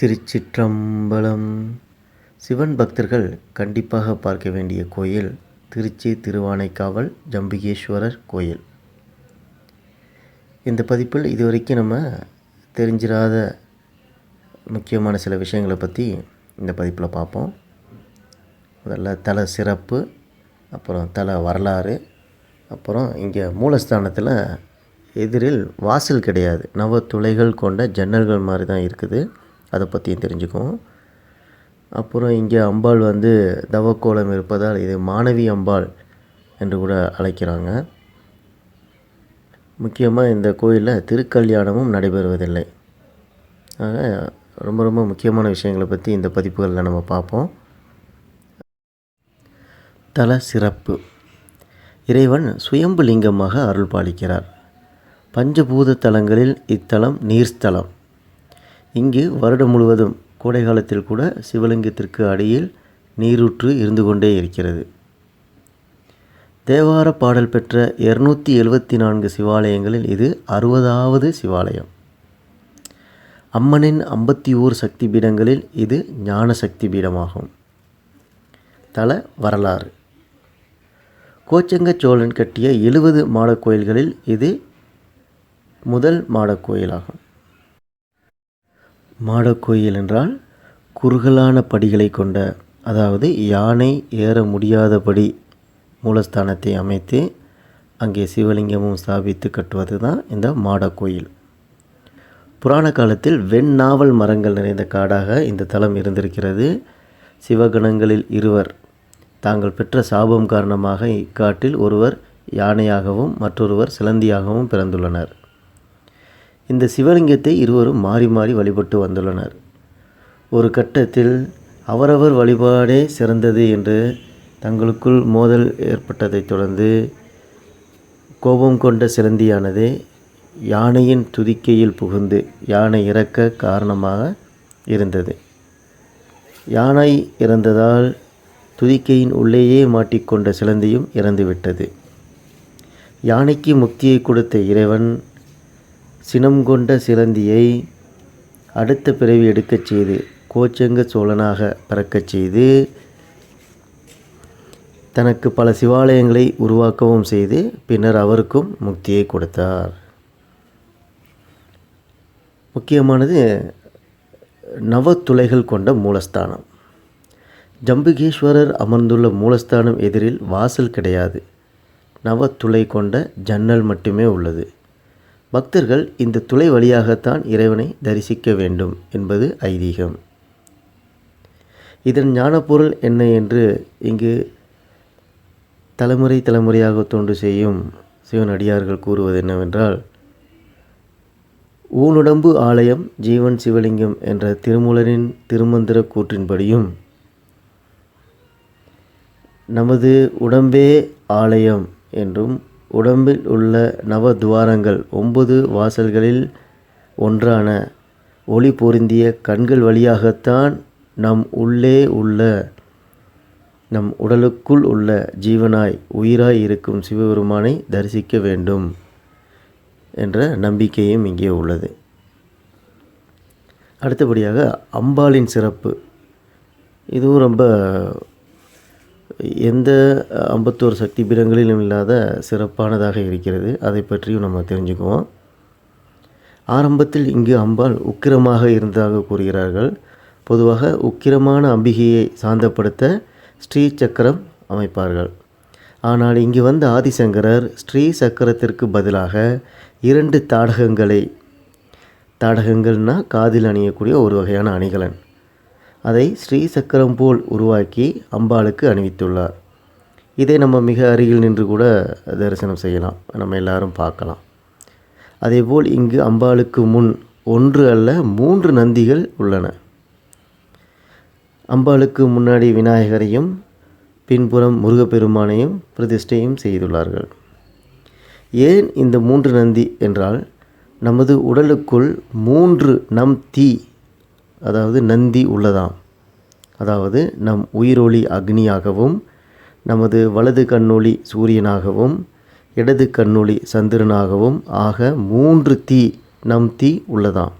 திருச்சிற்றம்பலம். சிவன் பக்தர்கள் கண்டிப்பாக பார்க்க வேண்டிய கோயில் திருச்சி திருவானைக்காவல் ஜம்பிகேஸ்வரர் கோயில். இந்த பதிப்பில் இதுவரைக்கும் நம்ம தெரிஞ்சிடாத முக்கியமான சில விஷயங்களை பற்றி இந்த பதிப்பில் பார்ப்போம். முதல்ல தல சிறப்பு அப்புறம் தல வரலாறு அப்புறம் இங்கே மூலஸ்தானத்தில் எதிரில் வாசல் கிடையாது. நவ துளைகள் கொண்ட ஜன்னல்கள் மாதிரி தான் இருக்குது. அதை பற்றியும் தெரிஞ்சுக்குவோம். அப்புறம் இங்கே அம்பாள் வந்து தவக்கோலம் இருப்பதால் இது மாணவி அம்பாள் என்று கூட அழைக்கிறாங்க. முக்கியமாக இந்த கோயிலில் திருக்கல்யாணமும் நடைபெறுவதில்லை. ஆக ரொம்ப ரொம்ப முக்கியமான விஷயங்களை பற்றி இந்த பதிப்புகளில் நம்ம பார்ப்போம். தல சிறப்பு. இறைவன் சுயம்பு லிங்கமாக அருள் பாலிக்கிறார் பஞ்சபூத தலங்களில் இத்தலம் நீர்ஸ்தலம் இங்கு வருடம் முழுவதும் கோடை காலத்தில் கூட சிவலிங்கத்திற்கு அடியில் நீரூற்று இருந்து கொண்டே இருக்கிறது. தேவார பாடல் பெற்ற இருநூற்றி எழுபத்தி நான்கு சிவாலயங்களில் இது அறுபதாவது சிவாலயம். அம்மனின் ஐம்பத்தி ஓர் சக்தி பீடங்களில் இது ஞான சக்தி பீடமாகும் தல வரலாறு. கோச்சங்க சோழன் கட்டிய எழுபது மாடக் கோயில்களில் இது முதல் மாடக் கோயிலாகும். மாடக்கோயில் என்றால் குறுகலான படிகளை கொண்ட அதாவது யானை ஏற முடியாதபடி மூலஸ்தானத்தை அமைத்து அங்கே சிவலிங்கமும் ஸ்தாபித்து கட்டுவது தான் இந்த மாடக்கோயில். புராண காலத்தில் வெண்ணாவல் மரங்கள் நிறைந்த காடாக இந்த தலம் இருந்திருக்கிறது. சிவகணங்களில் இருவர் தாங்கள் பெற்ற சாபம் காரணமாக இக்காட்டில் ஒருவர் யானையாகவும் மற்றொருவர் சிலந்தியாகவும் பிறந்துள்ளனர். இந்த சிவலிங்கத்தை இருவரும் மாறி மாறி வழிபட்டு வந்துள்ளனர். ஒரு கட்டத்தில் அவரவர் வழிபாடே சிறந்தது என்று தங்களுக்குள் மோதல் ஏற்பட்டதைத் தொடர்ந்து கோபம் கொண்ட சிலந்தியானது யானையின் துதிக்கையில் புகுந்து யானை இறக்க காரணமாக இருந்தது. யானை இறந்ததால் துதிக்கையின் உள்ளேயே மாட்டிக்கொண்ட சிலந்தியும் இறந்துவிட்டது. யானைக்கு முக்தியை கொடுத்த இறைவன் சினம் கொண்ட சிலந்தியை அடுத்த பிறவி எடுக்கச் செய்து கோச்செங்க சோழனாக பிறக்கச் செய்து தனக்கு பல சிவாலயங்களை உருவாக்கவும் செய்து பின்னர் அவருக்கும் முக்தியை கொடுத்தார். முக்கியமானது நவத்துளைகள் கொண்ட மூலஸ்தானம். ஜம்புகேஸ்வரர் அமர்ந்துள்ள மூலஸ்தானம் எதிரில் வாசல் கிடையாது. நவத்துளை கொண்ட ஜன்னல் மட்டுமே உள்ளது. பக்தர்கள் இந்த துளை வழியாகத்தான் இறைவனை தரிசிக்க வேண்டும் என்பது ஐதீகம். இதன் ஞானப்பொருள் என்ன என்று இங்கு தலைமுறை தலைமுறையாக தோன்று செய்யும் சிவனடியார்கள் கூறுவது என்னவென்றால் ஊனுடம்பு ஆலயம் ஜீவன் சிவலிங்கம் என்ற திருமூலரின் திருமந்திர கூற்றின்படியும் நமது உடம்பே ஆலயம் என்றும் உடம்பில் உள்ள நவ துவாரங்கள் ஒன்பது வாசல்களில் ஒன்றான ஒளி பொருந்திய கண்கள் வழியாகத்தான் நம் உள்ளே உள்ள நம் உடலுக்குள் உள்ள ஜீவனாய் உயிராய் இருக்கும் சிவபெருமானை தரிசிக்க வேண்டும் என்ற நம்பிக்கையும் இங்கே உள்ளது. அடுத்தபடியாக அம்பாளின் சிறப்பு. இதுவும் ரொம்ப எந்த ஐம்பத்தோரு சக்தி பீடங்களிலும் இல்லாத சிறப்பானதாக இருக்கிறது. அதை பற்றியும் நம்ம தெரிஞ்சுக்குவோம். ஆரம்பத்தில் இங்கு அம்பாள் உக்கிரமாக இருந்ததாக கூறுகிறார்கள். பொதுவாக உக்கிரமான அம்பிகையை சாந்தப்படுத்த ஸ்ரீ சக்கரம் அமைப்பார்கள். ஆனால் இங்கு வந்த ஆதிசங்கரர் ஸ்ரீ சக்கரத்திற்கு பதிலாக இரண்டு தாடகங்களை தாடகங்கள்னால் காதில் அணியக்கூடிய ஒரு வகையான அணிகலன். அதை ஸ்ரீ சக்கரம் போல் உருவாக்கி அம்பாளுக்கு அணிவித்துள்ளார். இதை நம்ம மிக அருகில் நின்று கூட தரிசனம் செய்யலாம். நம்ம எல்லாரும் பார்க்கலாம். அதேபோல் இங்கு அம்பாளுக்கு முன் ஒன்று அல்ல மூன்று நந்திகள் உள்ளன. அம்பாளுக்கு முன்னாடி விநாயகரையும் பின்புறம் முருகப்பெருமானையும் பிரதிஷ்டையும் செய்துள்ளார்கள். ஏன் இந்த மூன்று நந்தி என்றால் நமது உடலுக்குள் மூன்று நம் தீ அதாவது நந்தி உள்ளதாம். அதாவது நம் உயிரொளி அக்னியாகவும் நமது வலது கண்ணொளி சூரியனாகவும் இடது கண்ணொளி சந்திரனாகவும் ஆக மூன்று தீ நம் தீ உள்ளதாம்.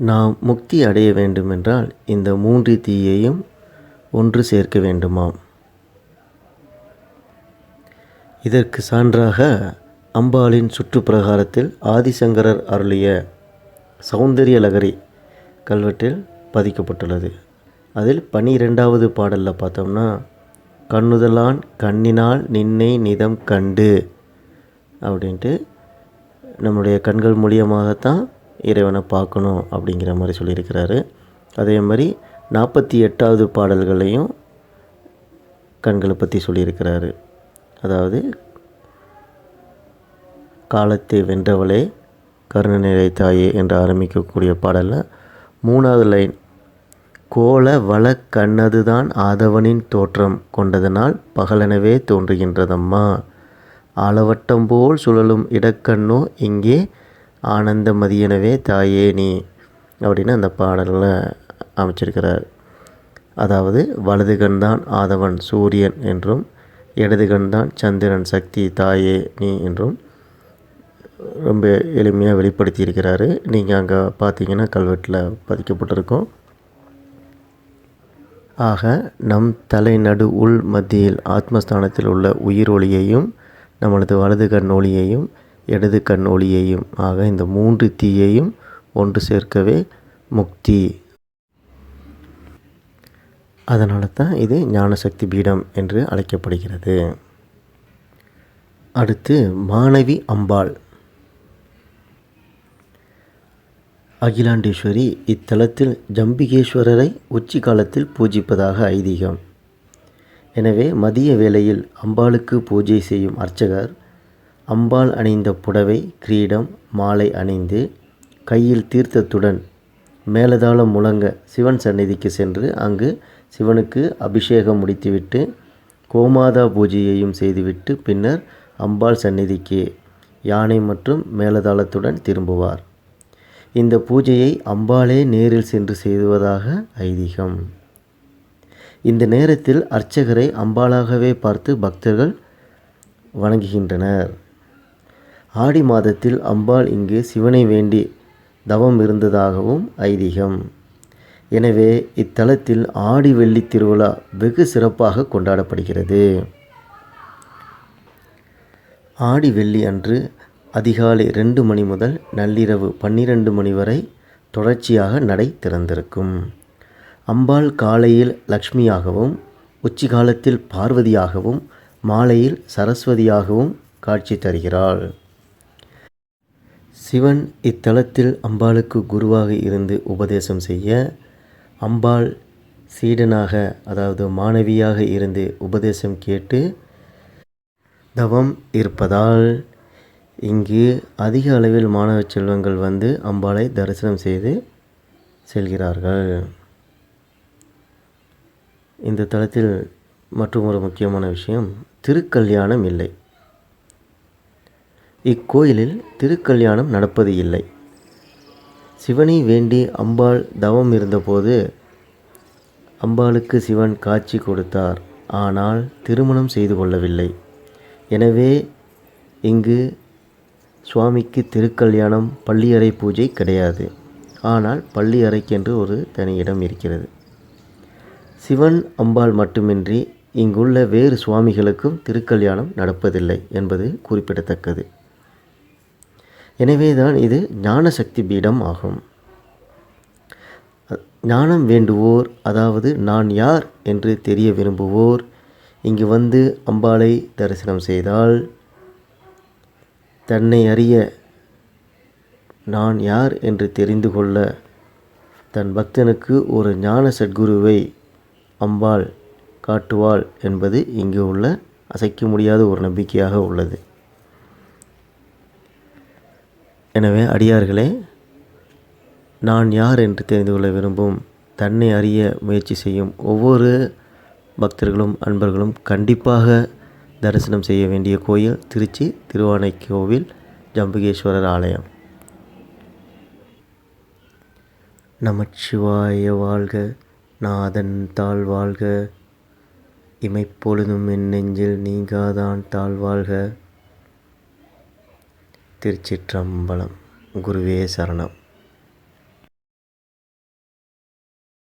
நாம் முக்தி அடைய வேண்டுமென்றால் இந்த மூன்று தீயையும் ஒன்று சேர்க்க வேண்டுமாம். இதற்கு சான்றாக அம்பாளின் சுற்றுப்பிரகாரத்தில் ஆதிசங்கரர் அருளிய சௌந்தரிய லகரி கல்வெட்டில் பதிக்கப்பட்டுள்ளது. அதில் பனிரெண்டாவது பாடலில் பார்த்தோம்னா கண்ணுதலான் கண்ணினால் நின்னை நிதம் கண்டு அப்படின்ட்டு நம்முடைய கண்கள் மூலியமாகத்தான் இறைவனை பார்க்கணும் அப்படிங்கிற மாதிரி சொல்லியிருக்கிறாரு. அதே மாதிரி நாற்பத்தி எட்டாவது பாடல்களையும் கண்களை பற்றி சொல்லியிருக்கிறாரு. அதாவது காலத்தை வென்றவளே கருணநிலை தாயே என்று ஆரம்பிக்கக்கூடிய பாடலில் மூணாவது லைன் கோல வள கண்ணதுதான் ஆதவனின் தோற்றம் கொண்டதனால் பகலெனவே தோன்றுகின்றதம்மா. ஆலவட்டம் போல் சுழலும் இடக்கண்ணோ இங்கே ஆனந்த மதியனவே தாயே நீ அப்படின்னு அந்த பாடலில் அமைச்சிருக்கிறார். அதாவது வலது கண் தான் ஆதவன் சூரியன் என்றும் இடது கண் தான் சந்திரன் சக்தி தாயே நீ என்றும் ரொம்ப எளிமையாக வெளிப்படுத்தியிருக்கிறாரு. நீங்கள் அங்கே பார்த்தீங்கன்னா கல்வெட்டில் பதிக்கப்பட்டிருக்கோம். ஆக நம் தலை நடு உள் மத்தியில் ஆத்மஸ்தானத்தில் உள்ள உயிர் ஒளியையும் நம்மளது வலது கண் ஒளியையும் இடது கண் ஒளியையும் ஆக இந்த மூன்று தீயையும் ஒன்று சேர்க்கவே முக்தி. அதனால தான் இது ஞானசக்தி பீடம் என்று அழைக்கப்படுகிறது. அடுத்து மாணவி அம்பாள். அகிலாண்டேஸ்வரி இத்தலத்தில் ஜம்பிகேஸ்வரரை உச்சி காலத்தில் பூஜிப்பதாக ஐதீகம். எனவே மதிய வேளையில் அம்பாளுக்கு பூஜை செய்யும் அர்ச்சகர் அம்பாள் அணிந்த புடவை கிரீடம் மாலை அணிந்து கையில் தீர்த்தத்துடன் மேலதாளம் முழங்க சிவன் சந்நிதிக்கு சென்று அங்கு சிவனுக்கு அபிஷேகம் முடித்துவிட்டு கோமாதா பூஜையையும் செய்துவிட்டு பின்னர் அம்பாள் சந்நிதிக்கு யானை மற்றும் மேலதாளத்துடன் திரும்புவார். இந்த பூஜையை அம்பாளே நேரில் சென்று செய்வதாக ஐதீகம். இந்த நேரத்தில் அர்ச்சகரை அம்பாளாகவே பார்த்து பக்தர்கள் வணங்குகின்றனர். ஆடி மாதத்தில் அம்பாள் இங்கு சிவனை வேண்டி தவம் இருந்ததாகவும் ஐதீகம். எனவே இத்தலத்தில் ஆடி வெள்ளி திருவிழா வெகு சிறப்பாக கொண்டாடப்படுகிறது. ஆடி வெள்ளி அன்று அதிகாலை ரெண்டு மணி முதல் நள்ளிரவு பன்னிரண்டு மணி வரை தொடர்ச்சியாக நடை திறந்திருக்கும். அம்பாள் காலையில் லக்ஷ்மியாகவும் உச்சிகாலத்தில் பார்வதியாகவும் மாலையில் சரஸ்வதியாகவும் காட்சி தருகிறாள். சிவன் இத்தலத்தில் அம்பாளுக்கு குருவாக இருந்து உபதேசம் செய்ய அம்பாள் சீடனாக அதாவது மாணவியாக இருந்து உபதேசம் கேட்டு தவம் இருப்பதால் இங்கு அதிக அளவில் மாணவ செல்வங்கள் வந்து அம்பாளை தரிசனம் செய்து செல்கிறார்கள். இந்த தளத்தில் மற்றும் ஒரு முக்கியமான விஷயம் திருக்கல்யாணம் இல்லை. இக்கோயிலில் திருக்கல்யாணம் நடப்பது இல்லை. சிவனை வேண்டி அம்பாள் தவம் இருந்தபோது அம்பாளுக்கு சிவன் காட்சி கொடுத்தார். ஆனால் திருமணம் செய்து கொள்ளவில்லை. எனவே இங்கு சுவாமிக்கு திருக்கல்யாணம் பள்ளியறை பூஜை கிடையாது. ஆனால் பள்ளி அறைக்கென்று ஒரு தனி இடம் இருக்கிறது. சிவன் அம்பாள் மட்டுமின்றி இங்குள்ள வேறு சுவாமிகளுக்கும் திருக்கல்யாணம் நடப்பதில்லை என்பது குறிப்பிடத்தக்கது. எனவேதான் இது ஞானசக்தி பீடம் ஆகும். ஞானம் வேண்டுவோர் அதாவது நான் யார் என்று தெரிய விரும்புவோர் இங்கு வந்து அம்பாளை தரிசனம் செய்தால் தன்னை அறிய நான் யார் என்று தெரிந்து கொள்ள தன் பக்தனுக்கு ஒரு ஞான சத்குருவை அம்பாள் காட்டுவாள் என்பது இங்கு உள்ள அசைக்க முடியாத ஒரு நம்பிக்கையாக உள்ளது. எனவே அடியார்களே நான் யார் என்று தெரிந்து கொள்ள விரும்பும் தன்னை அறிய முயற்சி செய்யும் ஒவ்வொரு பக்தர்களும் அன்பர்களும் கண்டிப்பாக தரிசனம் செய்ய வேண்டிய கோயில் திருச்சி திருவானைக்கோவில் ஜம்புகேஸ்வரர் ஆலயம். நமச்சிவாய வாழ்க நாதன் தாழ் வாழ்க. இமைப்பொழுதும் என் நெஞ்சில் நீங்காதான் தாழ்வாழ்க திருச்சிற்றம்பலம். குருவே சரணம்.